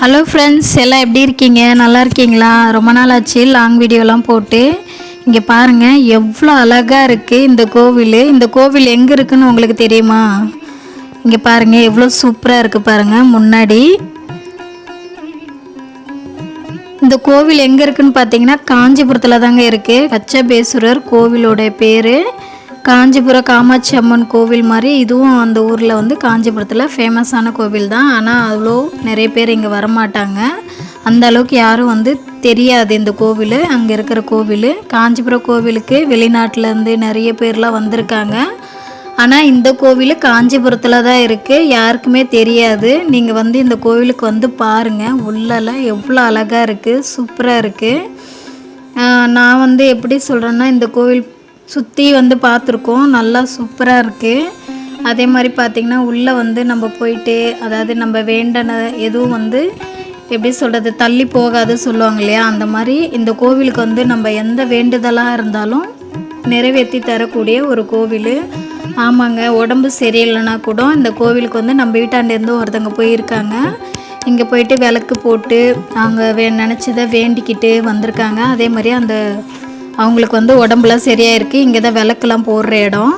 Hello friends எல்லாம் எப்படி இருக்கீங்க? நல்லா இருக்கீங்களா? ரொம்ப நாள் ஆச்சு லாங் வீடியோலாம் போட்டு. இங்கே பாருங்கள் எவ்வளோ அழகாக இருக்குது இந்த கோவில். இந்த கோவில் எங்கே இருக்குதுன்னு உங்களுக்கு தெரியுமா? இங்கே பாருங்கள் எவ்வளோ சூப்பராக இருக்குது பாருங்கள் முன்னாடி. இந்த கோவில் எங்கே இருக்குதுன்னு பார்த்தீங்கன்னா காஞ்சிபுரத்தில் தாங்க இருக்குது கச்சபேஸ்வரர் கோவிலோட பேர். காஞ்சிபுரம் காமாட்சி அம்மன் கோவில் மாதிரி இதுவும் அந்த ஊரில் வந்து காஞ்சிபுரத்தில் ஃபேமஸான கோவில் தான். ஆனால் அவ்வளோ நிறைய பேர் இங்கே வரமாட்டாங்க. அந்த அளவுக்கு யாரும் வந்து தெரியாது இந்த கோவில். அங்கே இருக்கிற கோவில். காஞ்சிபுரம் கோவிலுக்கு வெளிநாட்டிலேருந்து நிறைய பேர்லாம் வந்திருக்காங்க. ஆனால் இந்த கோவில் காஞ்சிபுரத்தில் தான் இருக்குது யாருக்குமே தெரியாது. நீங்கள் வந்து இந்த கோவிலுக்கு வந்து பாருங்கள் உள்ளெல்லாம் எவ்வளோ அழகாக இருக்குது சூப்பராக இருக்குது நான் வந்து எப்படி சொல்கிறேன்னா இந்த கோவில் சுற்றி வந்து பார்த்துருக்கோம் நல்லா சூப்பராக இருக்குது அதே மாதிரி பார்த்திங்கன்னா உள்ளே வந்து நம்ம போயிட்டு அதாவது நம்ம வேண்டன எதுவும் வந்து எப்படி சொல்கிறது தள்ளி போகாது சொல்லுவாங்க இல்லையா? அந்த மாதிரி இந்த கோவிலுக்கு வந்து நம்ம எந்த வேண்டுதலாக இருந்தாலும் நிறைவேற்றி தரக்கூடிய ஒரு கோவில். ஆமாங்க உடம்பு சரியில்லைனா கூட இந்த கோவிலுக்கு வந்து நம்ம வீட்டாண்டேருந்து ஒருத்தவங்க போயிருக்காங்க. இங்கே போயிட்டு விளக்கு போட்டு அவங்க வே நினச்சதை வேண்டிக்கிட்டு வந்திருக்காங்க. அதே மாதிரி அந்த அவங்களுக்கு வந்து உடம்புலாம் சரியாக இருக்குது இங்கே தான் விளக்குலாம் போடுற இடம்.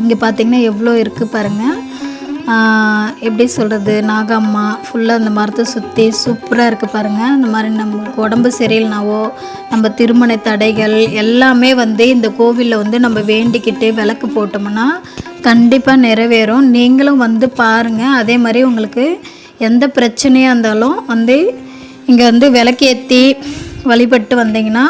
இங்கே பார்த்தீங்கன்னா எவ்வளோ இருக்குது பாருங்கள் எப்படி சொல்கிறது நாகம்மா ஃபுல்லாக அந்த மரத்தை சுற்றி சூப்பராக இருக்குது பாருங்கள் இந்த மாதிரி நம்மளுக்கு உடம்பு சரியில்லைனாவோ நம்ம திருமண தடைகள் எல்லாமே வந்து இந்த கோவிலில் வந்து நம்ம வேண்டிக்கிட்டு விளக்கு போட்டோம்னா கண்டிப்பாக நிறைவேறும். நீங்களும் வந்து பாருங்கள் அதே மாதிரி உங்களுக்கு எந்த பிரச்சனையாக இருந்தாலும் வந்து இங்கே வந்து விளக்கேற்றி வழிபட்டு வந்தீங்கன்னா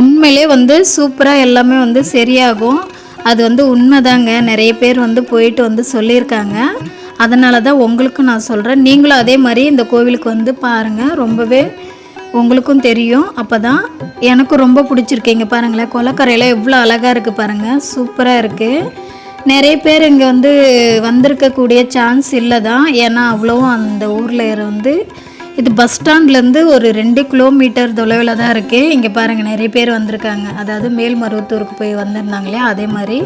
உண்மையிலே வந்து சூப்பராக எல்லாமே வந்து சரியாகும். அது வந்து உண்மைதாங்க. நிறைய பேர் வந்து போயிட்டு வந்து சொல்லியிருக்காங்க. அதனால தான் உங்களுக்கும் நான் சொல்கிறேன் நீங்களும் அதே மாதிரி இந்த கோவிலுக்கு வந்து பாருங்கள் ரொம்பவே உங்களுக்கும் தெரியும். அப்போ தான் எனக்கும் ரொம்ப பிடிச்சிருக்கு. இங்கே பாருங்களேன் கொலக்கரையில் எவ்வளோ அழகாக இருக்குது பாருங்கள் சூப்பராக இருக்குது நிறைய பேர் இங்கே வந்து வந்திருக்கக்கூடிய சான்ஸ் இல்லை தான் ஏன்னா அவ்வளோவும் அந்த ஊரில் வந்து இது பஸ் ஸ்டாண்ட்லேருந்து ஒரு ரெண்டு கிலோமீட்டர் தொலைவில் தான் இருக்குது இங்கே பாருங்கள் நிறைய பேர் வந்திருக்காங்க. அதாவது மேல்மருவத்தூருக்கு போய் வந்திருந்தாங்க இல்லையா? அதே மாதிரி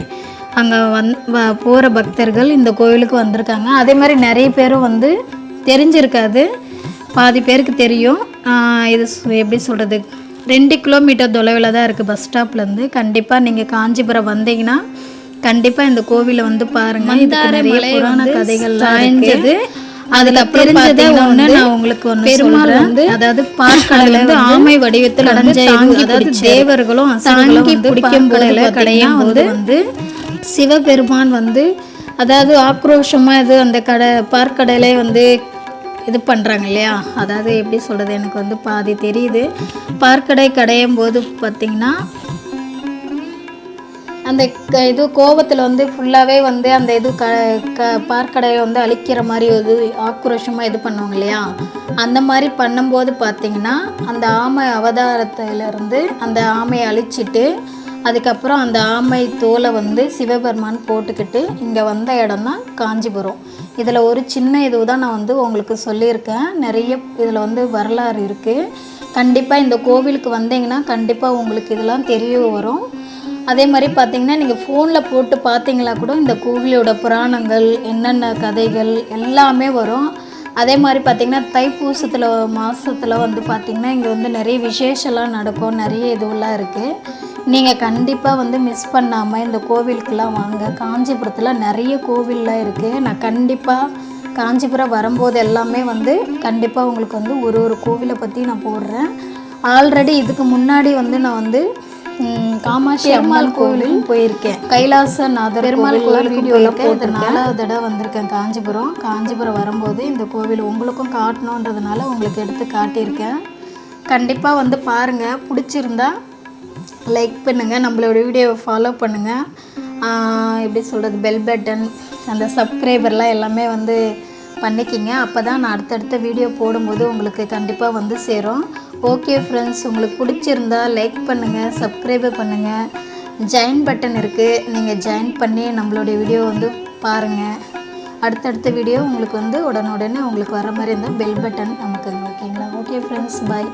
அங்கே வந் வ போகிற பக்தர்கள் இந்த கோவிலுக்கு வந்திருக்காங்க. அதே மாதிரி நிறைய பேரும் வந்து தெரிஞ்சிருக்காது. பாதி பேருக்கு தெரியும். இது எப்படி சொல்கிறது ரெண்டு கிலோமீட்டர் தொலைவில் தான் இருக்குது பஸ் ஸ்டாப்லேருந்து கண்டிப்பாக நீங்கள் காஞ்சிபுரம் வந்தீங்கன்னா கண்டிப்பாக இந்த கோவிலை வந்து பாருங்கள் இதுக்கு நிறைய புராண கதைகள்லாம் இருக்குது அதுல தெரிஞ்சதை ஒண்ணு நான் உங்களுக்கு ஒண்ணு பெருமாள் வந்து அதாவது பார்க்கடல வந்து ஆமை வடிவத்தில் அடைஞ்ச அதாவது தேவர்களும் தாங்கி பிடிக்கும் போது கடையும் போது வந்து சிவபெருமான் வந்து அதாவது ஆக்ரோஷமா இது அந்த கடை பார்க்கடலை வந்து இது பண்ணுறாங்க இல்லையா? அதாவது எப்படி சொல்கிறது எனக்கு வந்து பாதி தெரியுது. பார்க்கடை கடையும் போது பார்த்திங்கன்னா அந்த க இது கோவத்தில் வந்து ஃபுல்லாகவே வந்து அந்த இது க க பார்க்கடையை வந்து அழிக்கிற மாதிரி இது ஆக்ரோஷமாக இது பண்ணுவாங்க இல்லையா? அந்த மாதிரி பண்ணும்போது பார்த்தீங்கன்னா அந்த ஆமை அவதாரத்திலிருந்து அந்த ஆமையை அழிச்சிட்டு அதுக்கப்புறம் அந்த ஆமை தோலை வந்து சிவபெருமான் போட்டுக்கிட்டு இங்கே வந்த இடம் தான் காஞ்சிபுரம். இதில் ஒரு சின்ன இது தான் நான் வந்து உங்களுக்கு சொல்லியிருக்கேன். நிறைய இதில் வந்து வரலாறு இருக்குது கண்டிப்பாக இந்த கோவிலுக்கு வந்தீங்கன்னா கண்டிப்பாக உங்களுக்கு இதெல்லாம் தெரிய வரும். அதே மாதிரி பார்த்தீங்கன்னா நீங்கள் ஃபோனில் போட்டு பார்த்தீங்களா கூட இந்த கோவிலோட புராணங்கள் என்னென்ன கதைகள் எல்லாமே வரும். அதே மாதிரி பார்த்திங்கன்னா தைப்பூசத்தில் மாதத்தில் வந்து பார்த்திங்கன்னா இங்கே வந்து நிறைய விசேஷம்லாம் நடக்கும். நிறைய இதுவெல்லாம் இருக்குது நீங்கள் கண்டிப்பாக வந்து மிஸ் பண்ணாமல் இந்த கோவிலுக்கெல்லாம் வாங்க. காஞ்சிபுரத்தில் நிறைய கோவில்லாம் இருக்குது நான் கண்டிப்பாக காஞ்சிபுரம் வரும்போது எல்லாமே வந்து கண்டிப்பாக உங்களுக்கு வந்து ஒரு ஒரு கோவிலை பற்றி நான் போடுறேன். ஆல்ரெடி இதுக்கு முன்னாடி வந்து நான் வந்து காமாட்சி அம்மாள் கோவிலுக்கும் போயிருக்கேன். கைலாசநாதர் பெருமாள் கோவில் வீடியோவில் போட்டு நாலாவது தடவை வந்திருக்கேன் காஞ்சிபுரம். காஞ்சிபுரம் வரும்போது இந்த கோவில் உங்களுக்கும் காட்டணுன்றதுனால உங்களுக்கு எடுத்து காட்டியிருக்கேன். கண்டிப்பாக வந்து பாருங்கள் பிடிச்சிருந்தா லைக் பண்ணுங்கள் நம்மளோட வீடியோவை ஃபாலோ பண்ணுங்கள் எப்படி சொல்கிறது பெல் பட்டன் அந்த சப்ஸ்கிரைபர்லாம் எல்லாமே வந்து பண்ணிக்கிங்க. அப்போ தான் நான் அடுத்தடுத்த வீடியோ போடும்போது உங்களுக்கு கண்டிப்பாக வந்து சேரும். ஓகே ஃப்ரெண்ட்ஸ் உங்களுக்கு பிடிச்சிருந்தா லைக் பண்ணுங்கள் சப்ஸ்கிரைபு பண்ணுங்கள் ஜாயின் பட்டன் இருக்குது நீங்கள் ஜாயின் பண்ணி நம்மளுடைய வீடியோ வந்து பாருங்கள் அடுத்தடுத்த வீடியோ உங்களுக்கு வந்து உடனுடனே உங்களுக்கு வர மாதிரி இருந்தால் பெல் பட்டன் நமக்கு ஓகேங்களா ஓகே ஃப்ரெண்ட்ஸ் பாய்